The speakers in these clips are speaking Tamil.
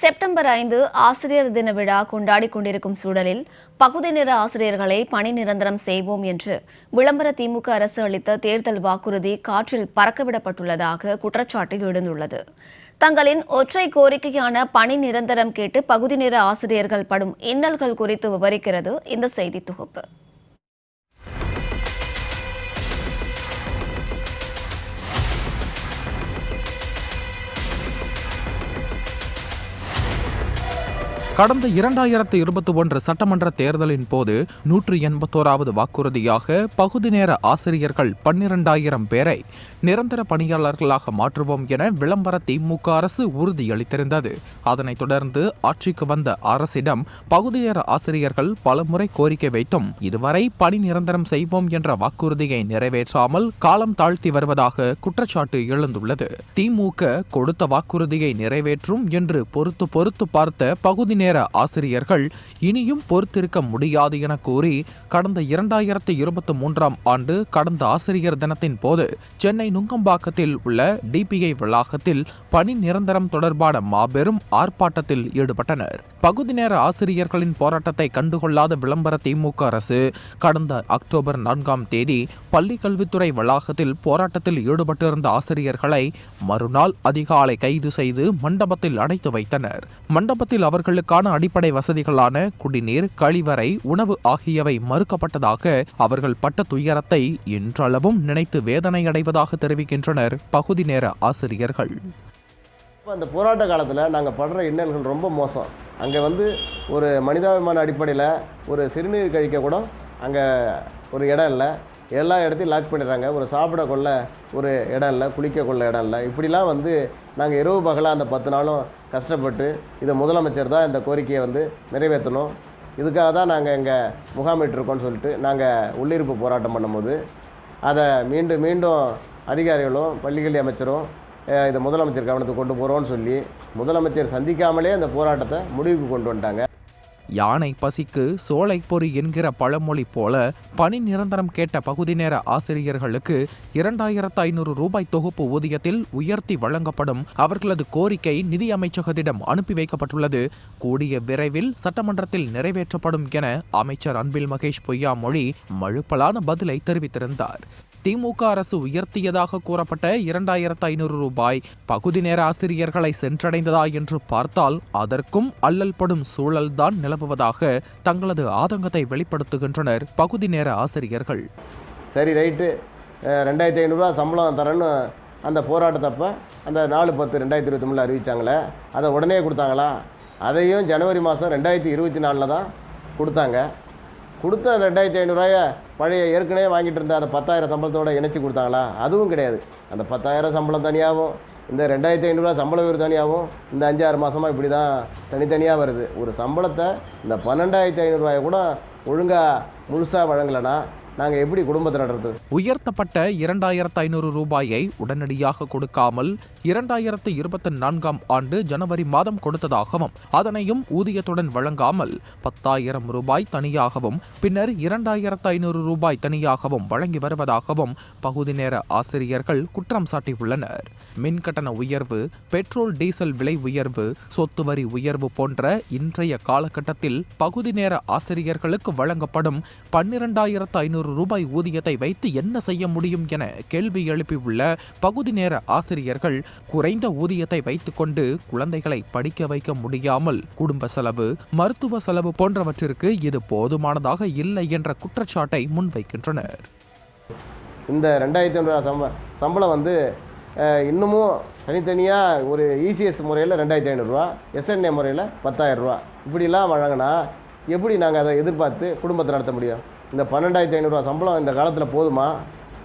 செப்டம்பர் ஐந்து ஆசிரியர் தின விழா கொண்டாடி கொண்டிருக்கும் சூழலில் பகுதி நேர ஆசிரியர்களை பணி நிரந்தரம் செய்வோம் என்று விளம்பர திமுக அரசு அளித்த தேர்தல் வாக்குறுதி காற்றில் பறக்கவிடப்பட்டுள்ளதாக குற்றச்சாட்டு எழுந்துள்ளது. தங்களின் ஒற்றை கோரிக்கையான பணி நிரந்தரம் கேட்டு பகுதி நேர ஆசிரியர்கள் படும் இன்னல்கள் குறித்து விவரிக்கிறது இந்த செய்தி தொகுப்பு. கடந்த இரண்டாயிரத்து இருபத்தி ஒன்று சட்டமன்ற தேர்தலின் போது நூற்று எண்பத்தோராவது வாக்குறுதியாக பகுதி நேர ஆசிரியர்கள் பன்னிரண்டாயிரம் பேரை நிரந்தர பணியாளர்களாக மாற்றுவோம் என விளம்பர திமுக அரசு உறுதியளித்திருந்தது. அதனைத் தொடர்ந்து ஆட்சிக்கு வந்த அரசிடம் பகுதி நேர ஆசிரியர்கள் பலமுறை கோரிக்கை வைத்தும் இதுவரை பணி நிரந்தரம் செய்வோம் என்ற வாக்குறுதியை நிறைவேற்றாமல் காலம் தாழ்த்தி வருவதாக குற்றச்சாட்டு எழுந்துள்ளது. திமுக கொடுத்த வாக்குறுதியை நிறைவேற்றும் என்று பொறுத்து பொறுத்து பார்த்த பகுதி நேர ஆசிரியர்கள் இனியும் பொறுத்திருக்க முடியாது என கூறி கடந்த இரண்டாயிரத்தி இருபத்தி மூன்றாம் ஆண்டு கடந்த ஆசிரியர் தினத்தின் போது சென்னை நுங்கம்பாக்கத்தில் உள்ள டிபிஐ வளாகத்தில் பணி நிரந்தரம் தொடர்பான மாபெரும் ஆர்ப்பாட்டத்தில் ஈடுபட்டனர். பகுதி நேர ஆசிரியர்களின் போராட்டத்தை கண்டுகொள்ளாத விளம்பர திமுக அரசு கடந்த அக்டோபர் நான்காம் தேதி பள்ளி கல்வித்துறை வளாகத்தில் போராட்டத்தில் ஈடுபட்டிருந்த ஆசிரியர்களை மறுநாள் அதிகாலை கைது செய்து மண்டபத்தில் அடைத்து வைத்தனர். மண்டபத்தில் அவர்களுக்கான அடிப்படை வசதிகளான குடிநீர் கழிவறை உணவு ஆகியவை மறுக்கப்பட்டதாக அவர்கள் பட்ட துயரத்தை இன்றளவும் நினைத்து வேதனை அடைவதாக தெரிவிக்கின்றனர் பகுதி நேர ஆசிரியர்கள். அந்த போராட்ட காலத்தில் நாங்கள் படுற இன்னல்கள் ரொம்ப மோசம். அங்கே வந்து ஒரு மனிதாபிமான அடிப்படையில் ஒரு சிறுநீர் கழிக்க கூட அங்கே ஒரு இடம் இல்லை. எல்லா இடத்தையும் லாக் பண்ணிடுறாங்க. ஒரு சாப்பிட கொள்ள ஒரு இடம் இல்லை குளிக்க கொள்ள இடம் இல்லை. இப்படிலாம் வந்து நாங்கள் இரவு பகலாக அந்த பத்து நாளும் கஷ்டப்பட்டு இதை முதலமைச்சர் தான் இந்த கோரிக்கையை வந்து நிறைவேற்றணும். இதுக்காக தான் நாங்கள் இங்கே முகாமிட்டிருக்கோம்னு சொல்லிட்டு நாங்கள் உள்ளிருப்பு போராட்டம் பண்ணும்போது அதை மீண்டும் மீண்டும் அதிகாரிகளும் பள்ளிக்கல்வி அமைச்சரும் இதை முதலமைச்சர் கவனத்துக்கு கொண்டு போகிறோன்னு சொல்லி முதலமைச்சர் சந்திக்காமலே அந்த போராட்டத்தை முடிவுக்கு கொண்டு வந்துட்டாங்க. யானை பசிக்கு சோலை பொறி என்கிற பழமொழி போல பணி நிரந்தரம் கேட்ட பகுதி நேர ஆசிரியர்களுக்கு இரண்டாயிரத்து ஐநூறு ரூபாய் தொகுப்பு ஊதியத்தில் உயர்த்தி வழங்கப்படும் அவர்களது கோரிக்கை நிதி அமைச்சகத்திடம் அனுப்பி வைக்கப்பட்டுள்ளது. கூடிய விரைவில் சட்டமன்றத்தில் நிறைவேற்றப்படும் என அமைச்சர் அன்பில் மகேஷ் பொய்யாமொழி மழுப்பலான பதிலை தெரிவித்திருந்தார். திமுக அரசு உயர்த்தியதாக கூறப்பட்ட இரண்டாயிரத்து ஐநூறு ரூபாய் பகுதி நேர ஆசிரியர்களை சென்றடைந்ததா என்று பார்த்தால் அதற்கும் அல்லல்படும் சூழல்தான் சூழல்தான் நிலவுவதாக தங்களது ஆதங்கத்தை வெளிப்படுத்துகின்றனர் பகுதி நேர ஆசிரியர்கள். சரி ரைட்டு. ரெண்டாயிரத்தி ஐநூறுரூவா சம்பளம் தரேன்னு அந்த போராட்டத்தப்போ அந்த நாலு பத்து ரெண்டாயிரத்தி இருபத்தி மூணில் அறிவித்தாங்களே அதை உடனே கொடுத்தாங்களா? அதையும் ஜனவரி மாதம் ரெண்டாயிரத்தி இருபத்தி நாலில் தான் கொடுத்தாங்க. கொடுத்த அந்த ரெண்டாயிரத்தி ஐநூறுரூவாய பழைய ஏற்கனவே வாங்கிட்டு இருந்த அந்த பத்தாயிரம் சம்பளத்தோடு இணைச்சி கொடுத்தாங்களா? அதுவும் கிடையாது. அந்த பத்தாயிரம் சம்பளம் தனியாகவும் இந்த ரெண்டாயிரத்தி ஐநூறுரூவா சம்பள உயர்வு தனியாகவும் இந்த அஞ்சாறு மாதமாக இப்படி தான் தனித்தனியாக வருது. ஒரு சம்பளத்தை இந்த பன்னெண்டாயிரத்தி ஐநூறுரூவாயை கூட ஒழுங்காக முழுசாக வழங்கலைன்னா நாங்கள் எப்படி குடும்பத்தை நடத்துறது? உயர்த்தப்பட்ட இரண்டாயிரத்து ஐநூறு ரூபாயை உடனடியாக கொடுக்காமல் இரண்டாயிரத்து இருபத்தி நான்காம் ஆண்டு ஜனவரி மாதம் கொடுத்ததாகவும் அதனையும் ஊதியத்துடன் வழங்காமல் பத்தாயிரம் ரூபாய் தனியாகவும் பின்னர் இரண்டாயிரத்து ஐநூறு ரூபாய் தனியாகவும் வழங்கி வருவதாகவும் பகுதி நேர ஆசிரியர்கள் குற்றம் சாட்டியுள்ளனர். மின் கட்டண உயர்வு பெட்ரோல் டீசல் விலை உயர்வு சொத்து வரி உயர்வு போன்ற இன்றைய காலகட்டத்தில் பகுதி நேர ஆசிரியர்களுக்கு வழங்கப்படும் பன்னிரண்டாயிரத்து ஐநூறு ரூபாய் ஊதியத்தை வைத்து என்ன செய்ய முடியும் என கேள்வி எழுப்பியுள்ள பகுதி நேர ஆசிரியர்கள் குறைந்த ஊதியத்தை வைத்துக்கொண்டு குழந்தைகளை படிக்க வைக்க முடியாமல் குடும்ப செலவு மருத்துவ செலவு போன்றவற்றிற்கு இது போதுமானதாக இல்லை என்ற குற்றச்சாட்டை முன்வைக்கின்றனர். இந்த ரெண்டாயிரத்தி ஐநூறுரூவா சம்ப சம்பளம் வந்து இன்னமும் தனித்தனியாக ஒரு இசிஎஸ் முறையில் ரெண்டாயிரத்தி ஐநூறுரூவா எஸ்என்ஏ முறையில் பத்தாயிரரூவா இப்படிலாம் வழங்கினா எப்படி நாங்கள் அதை எதிர்பார்த்து குடும்பத்தை நடத்த முடியும்? இந்த பன்னெண்டாயிரத்தி ஐநூறுரூவா சம்பளம் இந்த காலத்தில் போதுமா?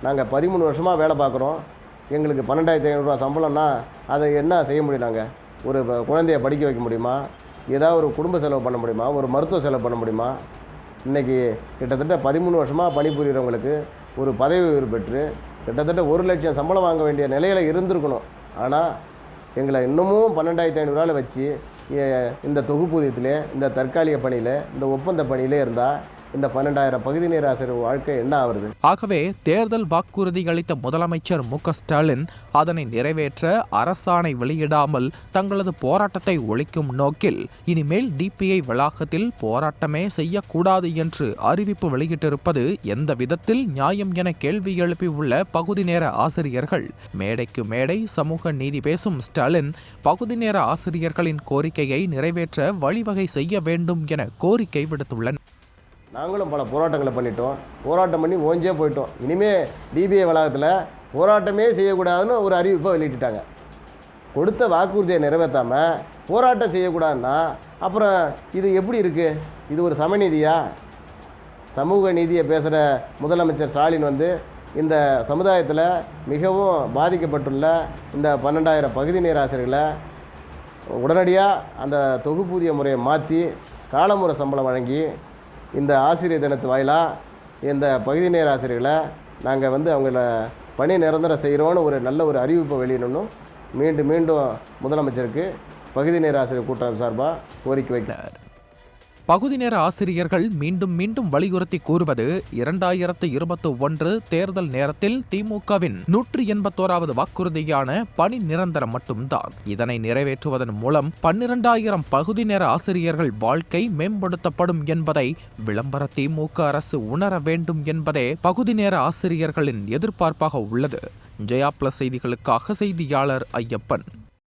நாங்கள் பதிமூணு வருஷமாக வேலை பார்க்குறோம். எங்களுக்கு பன்னெண்டாயிரத்தி ஐநூறுரூவா சம்பளம்னா அதை என்ன செய்ய முடியும் நாங்கள் ஒரு குழந்தையை குழந்தைய படிக்க வைக்க முடியுமா? ஏதாவது ஒரு குடும்ப செலவு பண்ண முடியுமா? ஒரு மருத்துவ செலவு பண்ண முடியுமா? இன்றைக்கி கிட்டத்தட்ட பதிமூணு வருஷமாக பணிபுரிகிறவங்களுக்கு ஒரு பதவி உயர்வு பெற்று கிட்டத்தட்ட ஒரு லட்சம் சம்பளம் வாங்க வேண்டிய நிலையில் இருந்திருக்கணும். ஆனால் எங்களை இன்னமும் பன்னெண்டாயிரத்தி ஐநூறுரூவாவில் வச்சு இந்த தொகுப்பூதியத்திலே இந்த தற்காலிக பணியில் இந்த ஒப்பந்த பணியிலே இருந்தால் இந்த பன்னெண்டாயிரம் பகுதி நேர ஆசிரியர் வாழ்க்கை என்ன ஆகுறது ஆகவே தேர்தல் வாக்குறுதி அளித்த முதலமைச்சர் மு ஸ்டாலின் அதனை நிறைவேற்ற அரசாணை வெளியிடாமல் தங்களது போராட்டத்தை ஒழிக்கும் நோக்கில் இனிமேல் டிபிஐ வளாகத்தில் போராட்டமே செய்யக்கூடாது என்று அறிவிப்பு வெளியிட்டிருப்பது எந்த விதத்தில் நியாயம் என கேள்வி எழுப்பியுள்ள பகுதி நேர ஆசிரியர்கள். மேடைக்கு மேடை சமூக நீதி பேசும் ஸ்டாலின் பகுதி நேர ஆசிரியர்களின் கோரிக்கையை நிறைவேற்ற வழிவகை செய்ய வேண்டும் என கோரிக்கை விடுத்துள்ளனர். நாங்களும் பல போராட்டங்களை பண்ணிட்டோம். போராட்டம் பண்ணி ஓஞ்சே போயிட்டோம். இனிமே டிபிஐ வளாகத்தில் போராட்டமே செய்யக்கூடாதுன்னு ஒரு அறிவிப்பை வெளியிட்டுட்டாங்க. கொடுத்த வாக்குறுதியை நிறைவேற்றாமல் போராட்டம் செய்யக்கூடாதுன்னா அப்புறம் இது எப்படி இருக்குது இது ஒரு சமநீதியா சமூக நீதியை பேசுகிற முதலமைச்சர் ஸ்டாலின் வந்து இந்த சமுதாயத்தில் மிகவும் பாதிக்கப்பட்டுள்ள இந்த பன்னெண்டாயிரம் பகுதி நேர ஆசிரியர்களை உடனடியாக அந்த தொகுப்பூதிய முறையை மாற்றி காலமுறை சம்பளம் வழங்கி இந்த ஆசிரியர் தினத்து வாயிலாக இந்த பகுதி நேர ஆசிரியர்களை நாங்கள் வந்து அவங்கள பணி நிரந்தரம் செய்கிறோன்னு ஒரு நல்ல ஒரு அறிவிப்பை வெளியிடணும் மீண்டும் மீண்டும் முதலமைச்சருக்கு பகுதி நேர ஆசிரியர் கூட்டம் சார்பாக கோரிக்கை வைக்கிறார் பகுதி நேர ஆசிரியர்கள் மீண்டும் மீண்டும் வலியுறுத்தி கூறுவது இரண்டாயிரத்து இருபத்தி ஒன்று தேர்தல் நேரத்தில் திமுகவின் நூற்றி எண்பத்தோராவது வாக்குறுதியான பணி நிரந்தரம் மட்டும்தான். இதனை நிறைவேற்றுவதன் மூலம் பன்னிரண்டாயிரம் பகுதி நேர ஆசிரியர்கள் வாழ்க்கை மேம்படுத்தப்படும் என்பதை விளம்பர திமுக அரசு உணர வேண்டும் என்பதே பகுதி நேர ஆசிரியர்களின் எதிர்பார்ப்பாக உள்ளது. ஜெயா பிளஸ் செய்திகளுக்காக செய்தியாளர் ஐயப்பன்.